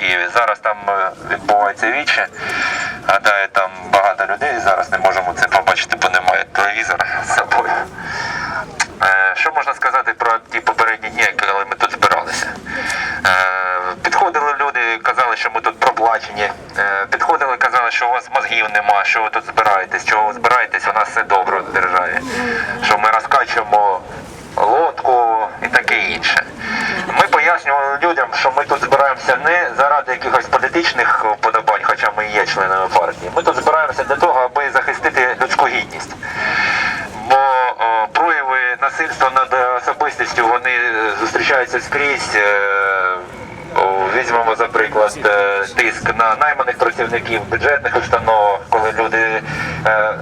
Києві. Зараз там е, відбувається віче. Гадаю, там багато людей. Зараз не можемо це побачити, бо немає телевізора з собою. Е, Що можна сказати про ті попередні дні, коли ми тут збиралися? Е, Підходили люди, казали, що ми тут проплачені. Підходили, казали, що у вас мозгів нема, що ви тут збираєтесь, чого ви збираєтесь, у нас все добре в державі. Що ми розкачуємо лодку і таке інше. Ми пояснювали людям, що ми тут збираємося не заради якихось політичних вподобань, хоча ми є членами партії. Ми тут збираємося для того, аби захистити людську гідність. Бо о, прояви насильства над особистістю вони е, зустрічаються скрізь. е, Візьмемо за приклад е, тиск на найманих працівників бюджетних установах, коли люди е,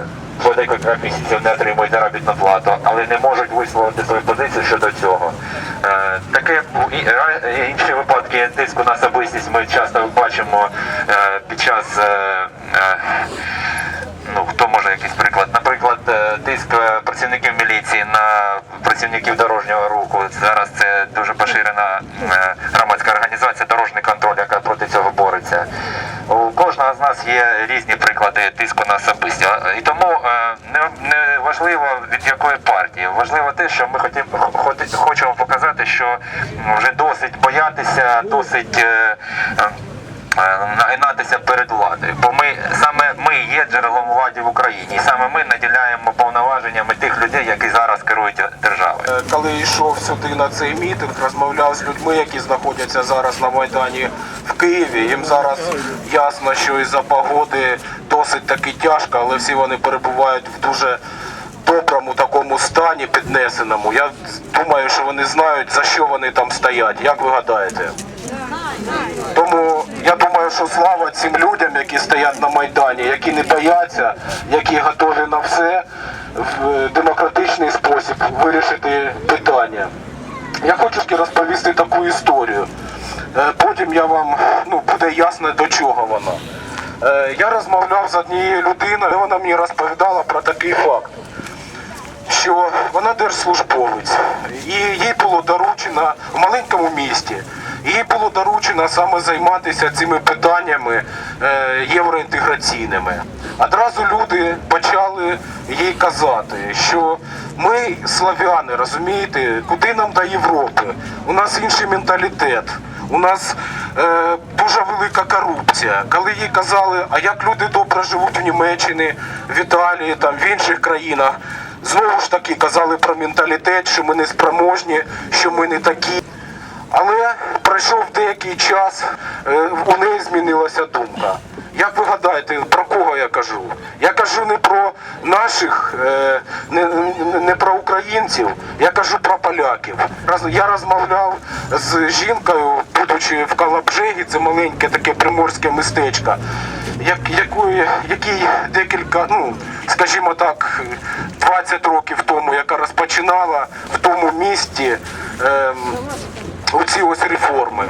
по декілька місяців не отримують заробітну плату, але не можуть висловити свою позицію щодо цього. Е, Таке і- і інші випадки тиску на особистість ми часто бачимо е, під час. е, е, Ну, хто може якийсь приклад? Наприклад, е, тиск е, працівників міліції на працівників дорожнього руху. Зараз це дуже поширена е, громадська організація Дорожній контроль, яка проти цього бореться. У кожного з нас є різні приклади тиску на особисті. І тому е, не, не важливо від якої партії. Важливо те, що ми хотім, хочемо показати, що вже досить боятися, досить. е, е, нагинатися перед владою, бо ми саме ми є джерелом влади в Україні, і саме ми наділяємо повноваженнями тих людей, які зараз керують державою. Е, Коли йшов сюди на цей мітинг, розмовляв з людьми, які знаходяться зараз на Майдані в Києві. Їм зараз ясно, що із-за погоди досить таки тяжко, але всі вони перебувають в дуже доброму такому стані піднесеному. Я думаю, що вони знають, за що вони там стоять. Як ви гадаєте? Тому я думаю, що слава цим людям, які стоять на Майдані, які не бояться, які готові на все в демократичний спосіб вирішити питання. Я хочу розповісти таку історію. Е, Потім я вам ну, буде ясно до чого вона. Е, Я розмовляв з однією людиною, вона мені розповідала про такий факт що вона держслужбовець, і їй було доручено в маленькому місті. Їй було доручено саме займатися цими питаннями е, євроінтеграційними. Одразу люди почали їй казати, що ми славяни, розумієте, куди нам до Європи? У нас інший менталітет. У нас е, дуже велика корупція. Коли їй казали, а як люди добре живуть в Німеччині, в Італії, там в інших країнах, знову ж таки казали про менталітет, що ми не спроможні, що ми не такі. Але пройшов деякий час, е, у неї змінилася думка. Як ви гадаєте, про кого я кажу? Я кажу не про наших, е, не, про українців, я кажу про поляків. Я розмовляв з жінкою, будучи в Калабжегі, це маленьке таке приморське містечко, як, якої, якій декілька, ну, скажімо так, 20 років тому, яка розпочинала в тому місті. ем, оці ось реформи.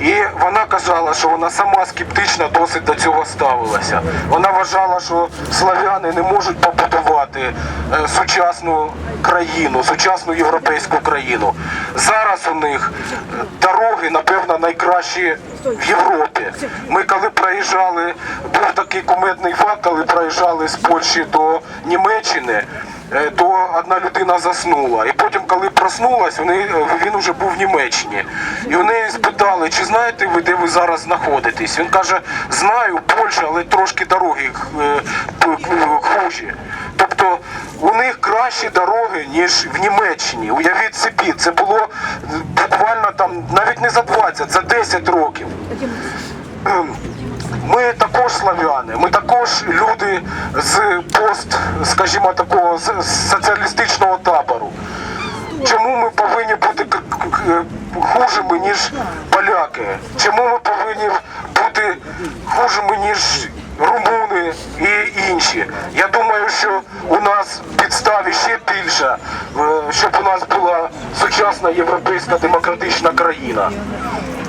І вона казала, що вона сама скептично досить до цього ставилася. Вона вважала, що славяни не можуть побудувати е, сучасну країну, сучасну європейську країну. Зараз у них е, дороги, напевно, найкращі в Європі. Ми коли проїжджали, був такий кумедний факт, коли проїжджали з Польщі до Німеччини. Е, То одна людина заснула, і потім, коли проснулась, вони, він вже був в Німеччині. І неї спитали, чи знаєте ви, де ви зараз знаходитесь? Він каже, знаю, Польща, але трошки дороги е, хужі. Тобто у них кращі дороги, ніж в Німеччині. Уявіть собі, це було е, буквально там навіть не за 20, за 10 років. Ми також славяни, ми також люди з пост, скажімо такого, соціалістичного табору. Чому ми повинні бути хужими, ніж поляки? Чому ми повинні бути хужими, ніж румуни і інші? Я думаю, що у нас підставі ще більше, е, щоб у нас була сучасна європейська демократична країна.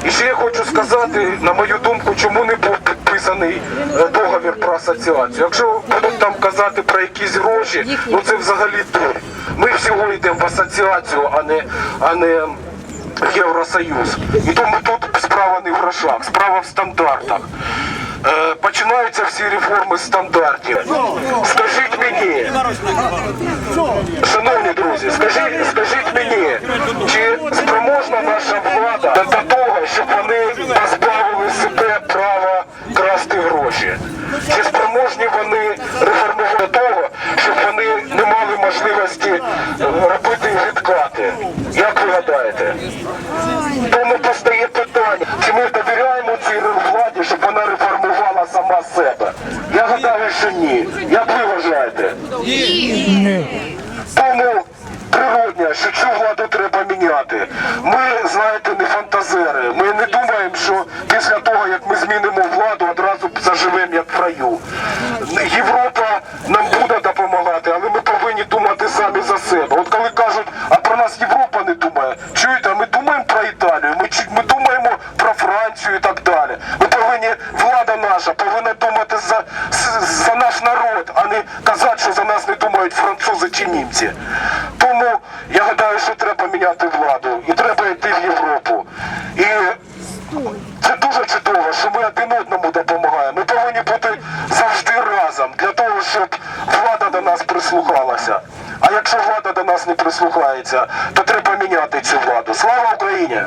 І ще я хочу сказати, на мою думку, чому не був підписаний е, договір про асоціацію. Якщо будуть там казати про якісь гроші, ну це взагалі дур. Ми всього йдемо в асоціацію, а не, а не в Євросоюз. І тому тут справа не в грошах, справа в стандартах. Е, починаються всі реформи стандартів. Скажіть мені, Шановні друзі, скажіть, скажіть мені, чи спроможна наша влада до того, щоб вони позбавили себе права красти гроші? Чи спроможні вони реформувати того, щоб вони не мали можливості робити відкати? Як ви гадаєте? Тому постає питання, чи ми довіряємо цій владі, щоб вона реформувала сама себе? Я гадаю, що ні. Як ви вважаєте? Тому природня, що цю владу треба міняти. Ми, знаєте, не фантазери. Ми не думаємо, що після того, як ми змінимо владу, одразу заживемо як в раю. Європа нам буде допомагати, але ми повинні думати самі за себе. От коли кажуть, а про нас Європа не думає, чуєте, а ми думаємо про Італію, ми, чу- ми думаємо про і так далі. Ми повинні, влада наша повинна думати за, за наш народ, а не казати, що за нас не думають французи чи німці. Тому я гадаю, що треба міняти владу і треба йти в Європу. І це дуже чудово, що ми один одному допомагаємо. Ми повинні бути завжди разом для того, щоб влада до нас прислухалася. А якщо влада до нас не прислухається, то треба міняти цю владу. Слава Україні!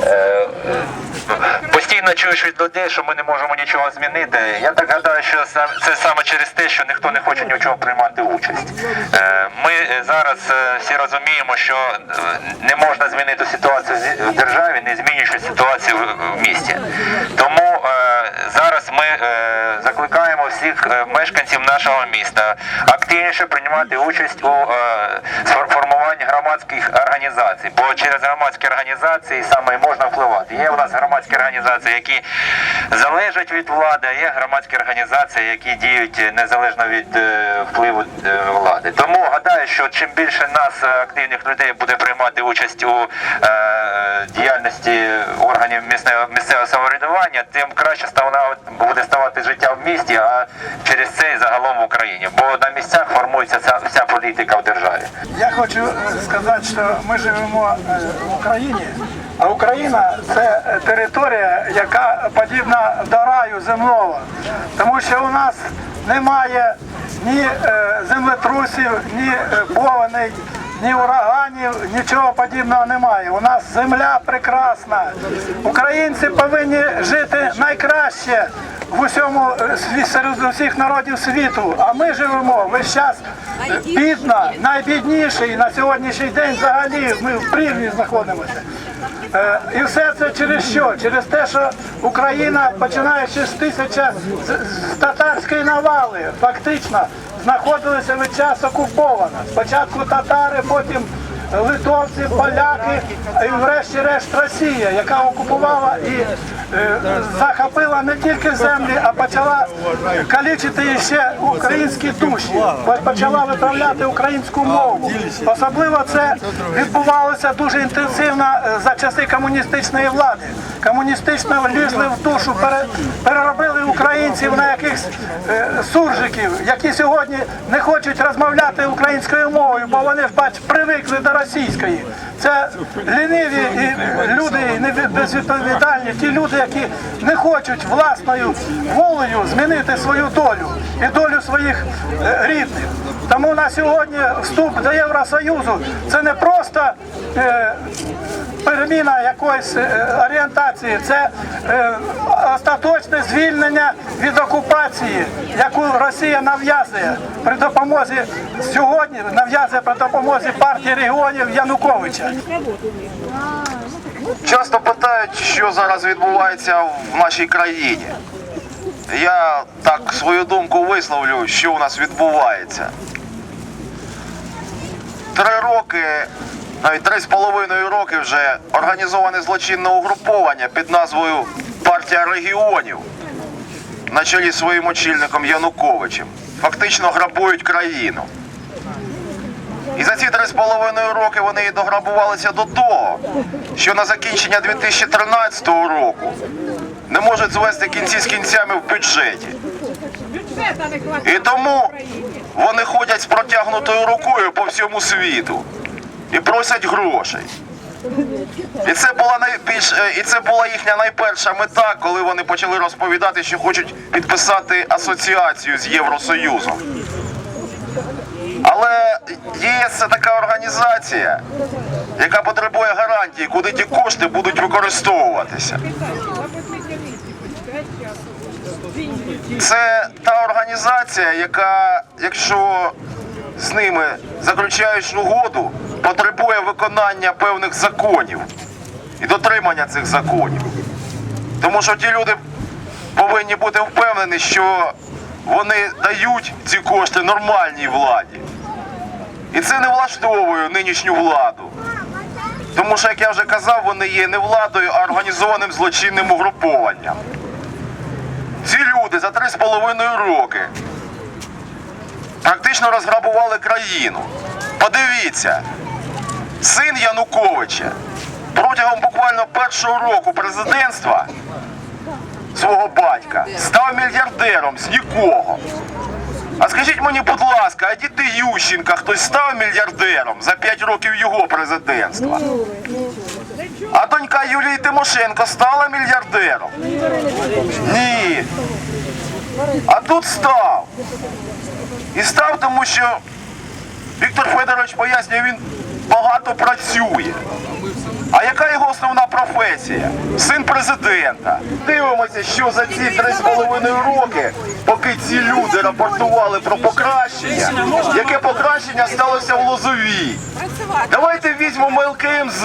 Небажання ку- постійно чуєш від людей, що ми не можемо нічого змінити. Я так гадаю, що це саме через те, що ніхто не хоче ні в чому приймати участь. Е, Ми е, зараз е, всі розуміємо, що не можна змінити ситуацію в державі, не змінюючи ситуацію в- місті. Тому зараз ми закликаємо всіх мешканців нашого міста активніше приймати участь у формуванні громадських організацій, бо через громадські організації саме можна впливати. Є у нас громадські організації, які залежать від влади, а є громадські організації, які діють незалежно від е, впливу е, влади. Тому гадаю, що чим більше нас е, активних людей буде приймати участь у діяльності органів місцевого самоврядування, тим краще буде ставати життя в місті, а через це і загалом в Україні. Бо на місцях формується ця вся політика в державі. я хочу сказати, що ми живемо в Україні, а Україна це територія, яка подібна до раю земного, тому що у нас немає ні е, землетрусів, ні е, повеней, ні ураганів, нічого подібного немає. У нас земля прекрасна. Українці повинні жити найкраще в усьому е, серед усіх народів світу. А ми живемо весь час бідно, найбідніший на сьогоднішній день взагалі ми в прірві знаходимося. Е, І все це через що? Через те, що Україна, починаючи з тисяча з, татарської навали, фактично знаходилася весь час окупована. Спочатку татари, потім литовці, поляки і врешті-решт Росія, яка окупувала і захопила не тільки землі, а почала калічити ще українські душі, почала виправляти українську мову. Особливо це відбувалося дуже інтенсивно е, за часи комуністичної влади. Комуністично влізли в душу, переробили українців на якихось е, суржиків, які сьогодні не хочуть розмовляти українською мовою, бо вони бач, привикли до російської. Це ліниві люди і безвідповідальні, ті люди, які не хочуть власною волею змінити свою долю і долю своїх е, рідних. Тому на сьогодні вступ до Євросоюзу це не просто е, переміна якоїсь е, орієнтації, це е, остаточне звільнення від окупації, яку Росія нав'язує при допомозі сьогодні нав'язує при допомозі партії регіонів Януковича. Часто питають, що зараз відбувається в нашій країні. Я так свою думку висловлю, що у нас відбувається. Три роки, навіть три з половиною роки вже організоване злочинне угруповання під назвою Партія регіонів на чолі своїм очільником Януковичем. Фактично грабують країну. І за ці три з половиною роки вони і дограбувалися до того, що на закінчення 2013 року не можуть звести кінці з кінцями в бюджеті. І тому вони ходять з протягнутою рукою по всьому світу і просять грошей. І це була найбільш е, і це була їхня найперша мета, коли вони почали розповідати, що хочуть підписати асоціацію з Євросоюзом. Але ЄС це така організація, яка потребує гарантії, куди ті кошти будуть використовуватися. Це та організація, яка, якщо з ними заключаєш угоду, потребує виконання певних законів і дотримання цих законів. Тому що ті люди повинні бути впевнені, що вони дають ці кошти нормальній владі. І це не влаштовує нинішню владу. Тому що, як я вже казав, вони є не владою, а організованим злочинним угрупованням. Ці люди за три з половиною роки практично розграбували країну. Подивіться, син Януковича протягом буквально першого року президентства свого батька став мільярдером з нікого. А скажіть мені, будь ласка, а діти Ющенка хтось став мільярдером за 5 років його президентства? А донька Юлії Тимошенко стала мільярдером? Ні. А тут став. І став, тому що Віктор Федорович пояснює, він багато працює. А яка його основна професія? Син президента. Дивимося, що за ці три з половиною роки, поки ці люди рапортували про покращення, яке покращення сталося в Лозовій. Давайте візьмемо ЛКМЗ,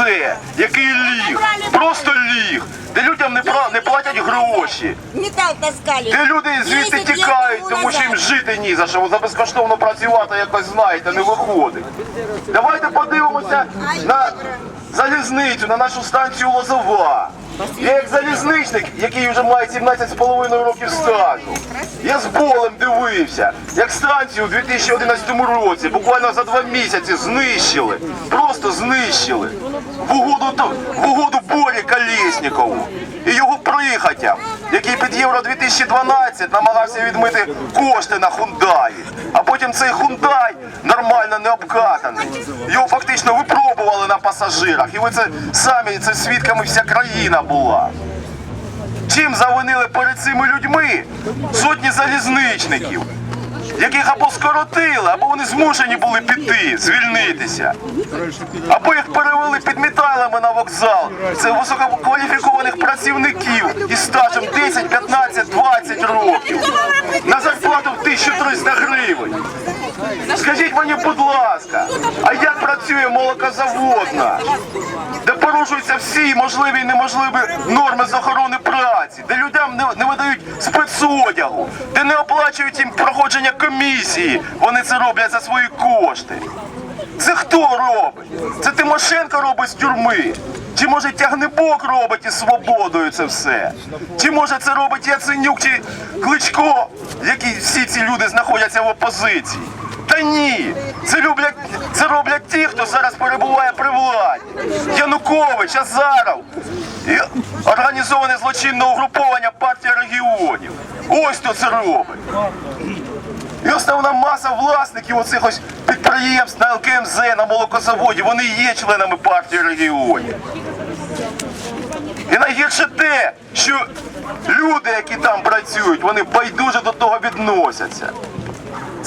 який ліг, просто ліг, де людям не, пра- не платять гроші. Де люди звідти тікають, тому що їм жити ні за що, за безкоштовно працювати якось знаєте, не виходить. Давайте подивимося на залізницю, на нашу станцію Лозова. Я як залізничник, який вже має 17,5 років стажу. Я з болем дивився, як станцію у 2011 році, буквально за два місяці знищили. Просто знищили. В угоду, в угоду Борі Колєснікову і його прихотям, який під Євро 2012 намагався відмити кошти на Хундаї. А потім цей Хундай нормально не обкатаний. Його фактично випробували на пасажирах. І ви це самі це свідками вся країна була. Чим завинили перед цими людьми сотні залізничників, яких або скоротили, або вони змушені були піти, звільнитися, або їх перевели підмітайлами на вокзал. Це висококваліфікованих працівників із стажем 10, 15, 20 років на зарплату в 1300 гривень. Скажіть мені, будь ласка, а як працює молокозаводна, де порушуються всі можливі і неможливі норми з охорони праці, де людям не, видають спецодягу, де не оплачують їм проходження комісії, вони це роблять за свої кошти. Це хто робить? Це Тимошенко робить з тюрми? Чи може тягнебок робить із свободою це все? Чи може це робить Яценюк чи Кличко, які всі ці люди знаходяться в опозиції? Та ні, це люблять, це роблять ті, хто зараз перебуває при владі. Янукович, Азаров і організоване злочинне угруповання партія регіонів. Ось хто це робить. І основна маса власників оцих ось підприємств на ЛКМЗ, на молокозаводі, вони є членами партії регіонів. І найгірше те, що люди, які там працюють, вони байдуже до того відносяться.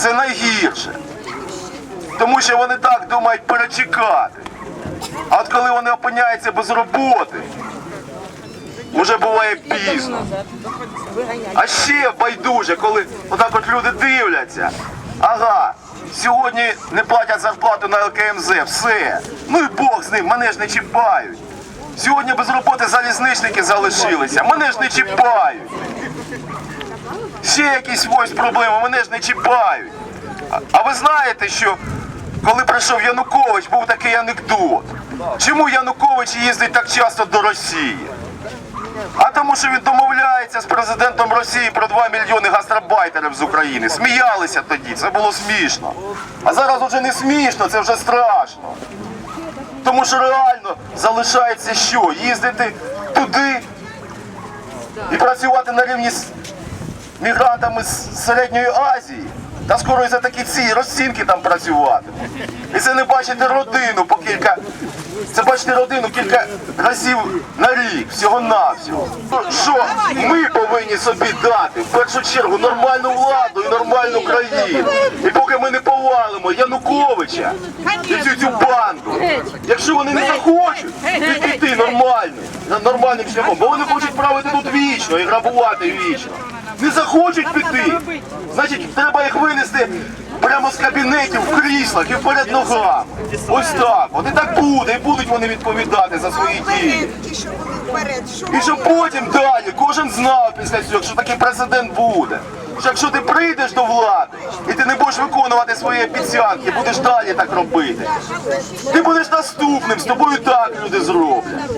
Це найгірше. Тому що вони так думають перечекати. А от коли вони опиняються без роботи, вже буває пізно. А ще байдуже, коли отак от люди дивляться. Ага, сьогодні не платять зарплату на ЛКМЗ, все. Ну і Бог з ним, мене ж не чіпають. Сьогодні без роботи залізничники залишилися, мене ж не чіпають. Ще якісь ось проблеми, мене ж не чіпають. А, ви знаєте, що коли прийшов Янукович, був такий анекдот. Чому Янукович їздить так часто до Росії? А тому, що він домовляється з президентом Росії про 2 мільйони гастарбайтерів з України. Сміялися тоді, це було смішно. А зараз вже не смішно, це вже страшно. Тому що реально залишається що? Їздити туди і працювати на рівні мігрантами з Середньої Азії. Та скоро і за такі ці розцінки там працюватимуть. І це не бачити родину по кілька. Це бачити родину кілька разів на рік, всього-навсього. Що ми повинні собі дати в першу чергу нормальну владу і нормальну країну. І поки ми не повалимо Януковича і цю цю банду, якщо вони не захочуть піти нормально, на- нормальним шляхом, бо вони хочуть правити тут вічно і грабувати вічно. Не захочуть піти. Значить, треба їх винести прямо з кабінетів в кріслах і перед ногами. Ось так. От і так буде, і будуть вони відповідати за свої дії. Що що І щоб потім далі кожен знав після цього, що такий президент буде. Що якщо ти прийдеш до влади і ти не будеш виконувати свої обіцянки, будеш далі так робити. Ти будеш наступним, з тобою так люди зроблять.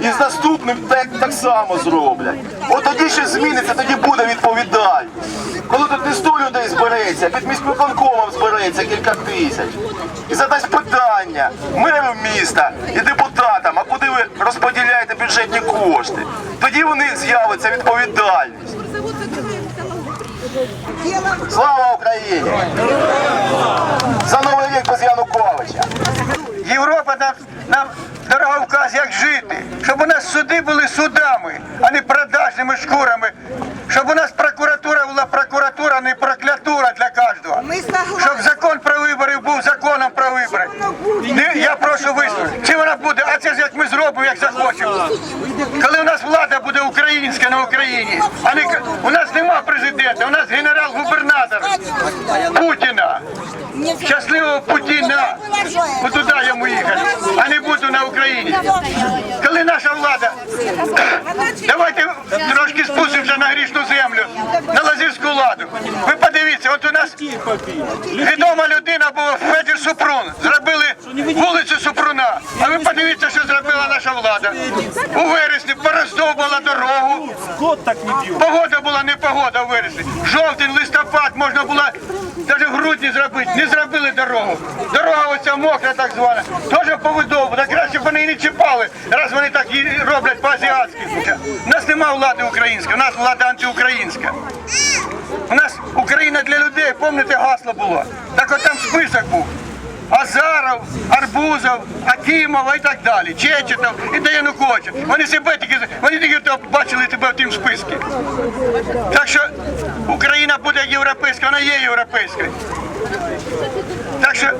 І з наступним так, так само зроблять. От тоді ще зміниться, тоді буде відповідальність. Коли тут не 100 людей збереться, під міськвиконкомом збереться кілька тисяч. І задасть питання меру міста і депутатам, а куди ви розподіляєте бюджетні кошти? Тоді у них з'явиться відповідальність. Слава Україні! За новий рік без Януковича! Європа нам, дорога вказ, як жити, щоб у нас суди були судами, а не продажними шкурами. Щоб у нас прокуратура була прокуратура, а не проклятура для кожного. Щоб закон про вибори був законом про вибори. Не, я прошу вислухати. Чи вона буде? А це ж як ми зробимо, як захочемо. Коли у нас влада буде українська на Україні, а не у нас нема президента, у нас генерал-губернатор Путіна. Щасливого Путіна. От туди йому їхати, а не буду на Україні. Коли наша влада, давайте трошки спустимося на грішну землю, на лазівську ладу. Ви подивіться, от у нас відома людина була Федір Супрун. Зробили вулицю Супруна. А ви подивіться, що зробила наша влада. У вересні пороздовбала дорогу. Погода була не погода у вересні. Жовтень, листопад можна було навіть в грудні зробити. Не зробили дорогу. Дорога оця мокра, так звана. Теж повидовбу. Вони і не чіпали, раз вони так і роблять по-азіатськи. У нас нема влади української, у нас влада антиукраїнська. У нас Україна для людей, пам'ятаєте, гасло було. Так от там список був. Азаров, Арбузов, Акимова і так далі, Чечетов і до Януковича. Вони себе тільки вони тільки бачили тебе в тім списку. Так що Україна буде європейська, вона є європейською. Так що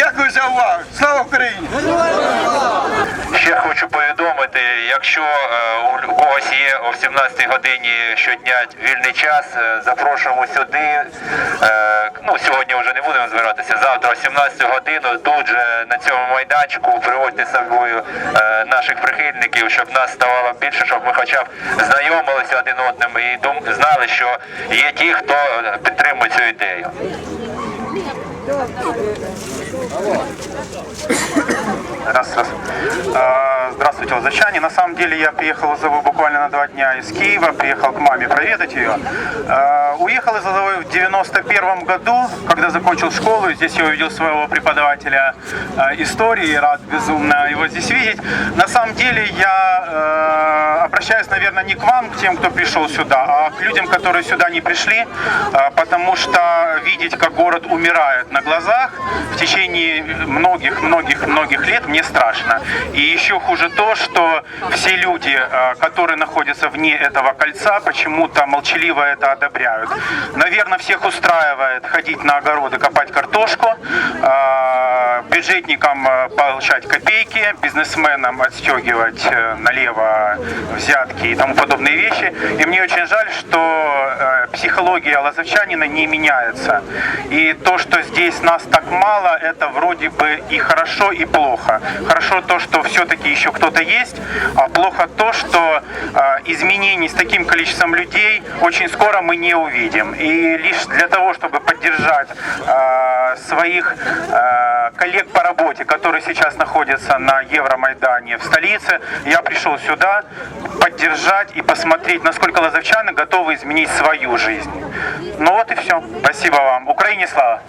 дякую за увагу. Слава Україні! Ще хочу повідомити, якщо е, у когось є о 17 годині щодня вільний час, е, запрошуємо сюди. Е, ну, сьогодні вже не будемо збиратися. Завтра о 17 годину тут же на цьому майданчику приводьте з собою наших прихильників, щоб нас ставало більше, щоб ми хоча б знайомилися один одним і знали, що є ті, хто підтримує цю ідею. Раз, раз. Здравствуйте, лазачане. На самом деле я приехал из Азовы буквально на два дня из Киева, приехал к маме проведать ее. А, Уехал из Азовы в 91 году, когда закончил школу. Здесь я увидел своего преподавателя а, истории, рад безумно его здесь видеть. На самом деле я э, обращаюсь, наверное, не к вам, к тем, кто пришел сюда, а к людям, которые сюда не пришли, а, потому что видеть, как город умирает на глазах в течение многих-многих-многих лет, мне страшно. И еще хуже то, что все люди, э, которые находятся вне этого кольца, почему-то молчаливо это одобряют. Наверное, всех устраивает ходить на огороды, копать картошку, э, бюджетникам э, получать копейки, бизнесменам отстегивать э, налево взятки и тому подобные вещи. И мне очень жаль, что психология лазовчанина не меняется. И то, что здесь нас так мало, это вроде бы и хорошо, и плохо. Хорошо то, что все-таки еще кто-то есть, а плохо то, что э, изменений с таким количеством людей очень скоро мы не увидим. И лишь для того, чтобы поддержать э, своих э, коллег по работе, которые сейчас находятся на Евромайдане в столице, я пришел сюда поддержать и посмотреть, насколько лазовчаны готовы изменить свою жизнь. Ну вот и все. Спасибо вам. Украине слава!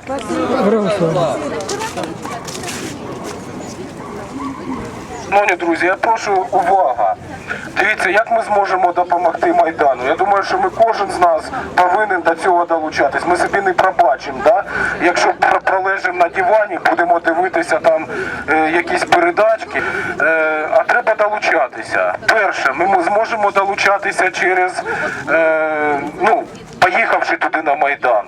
Шановні друзі, я прошу увага. Дивіться, як ми зможемо допомогти Майдану. Я думаю, що ми кожен з нас повинен до цього долучатись. Ми собі не пробачимо, да? якщо пролежимо на дивані, будемо дивитися там е, якісь передачки. Е, а треба долучатися. Перше, ми зможемо долучатися через, е, ну, поїхавши туди на Майдан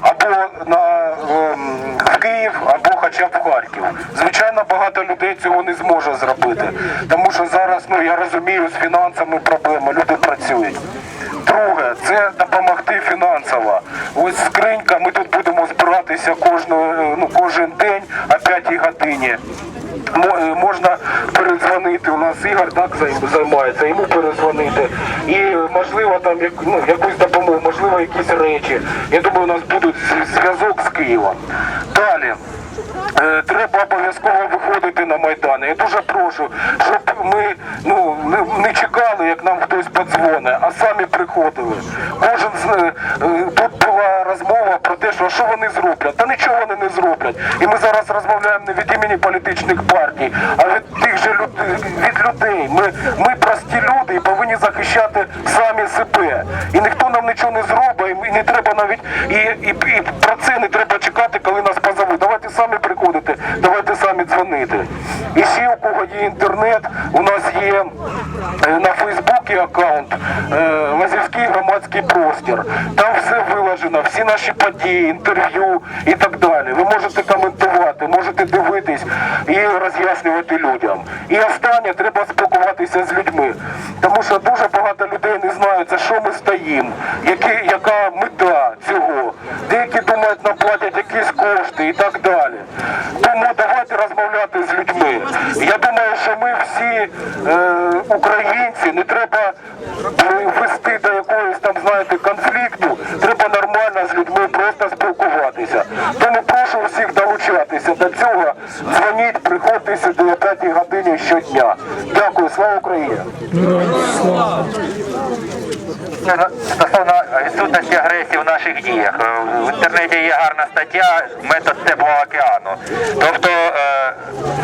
або на ем, в Київ, або хоча Харків. Звичайно, багато людей цього не зможе зробити, тому що зараз, ну я розумію, з фінансами проблеми, люди працюють. Друге, це допомогти фінансово. Ось скринька, ми тут будемо збиратися кожного, ну, кожен день о 5 годині. Е, Можна передзвонити. У нас Ігор так займається, йому передзвонити. І е, можливо там ну, якусь допомогу, можливо, якісь речі. Я думаю, у нас будуть зв'язок з Києвом. Далі. Е, Треба обов'язково виходити на Майдан. Я дуже прошу, щоб ми ну, не, чекали, як нам хтось подзвонить, а самі приходили. Кожен з е, тут була розмова про те, що що вони зроблять. Та нічого вони не зроблять. І ми зараз розмовляємо не від імені політичних партій, а від тих же люд... від людей. Ми, ми прості люди і повинні захищати самі себе. І ніхто нам нічого не зробить, і не треба навіть і, і, і про це не треба чекати, коли нас позовуть. Давайте самі приходити, давайте самі дзвонити. І ще у кого є інтернет, у нас є е, на Фейсбуці аккаунт е, Лазівський громадський простір. Там все виложено, всі події, інтерв'ю і так далі. Ви можете коментувати, можете дивитись і роз'яснювати людям. І останнє треба спілкуватися з людьми, тому що дуже багато людей не знають, за що ми стоїмо, які, яка мета цього. Деякі думають, нам платять якісь кошти і так далі. Тому давайте розмовляти з людьми. Я думаю, що ми всі е, українці, не треба е, вести до якогось там, знаєте, конфлікту. Треба нормально спілкуватися. Тому прошу всіх долучатися до цього. Дзвоніть, приходьте сюди о 5 годині щодня. Дякую, слава Україні! Стосовно відсутності агресії в наших діях. Е, В інтернеті є гарна стаття метод теплого океану. Тобто е,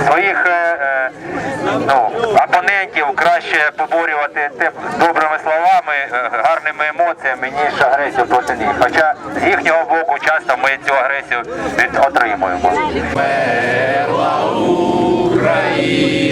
своїх е, ну, опонентів краще поборювати добрими словами, е, гарними емоціями, ніж агресію проти них. Хоча з їхнього боку часто ми цю агресію отримуємо. Слава.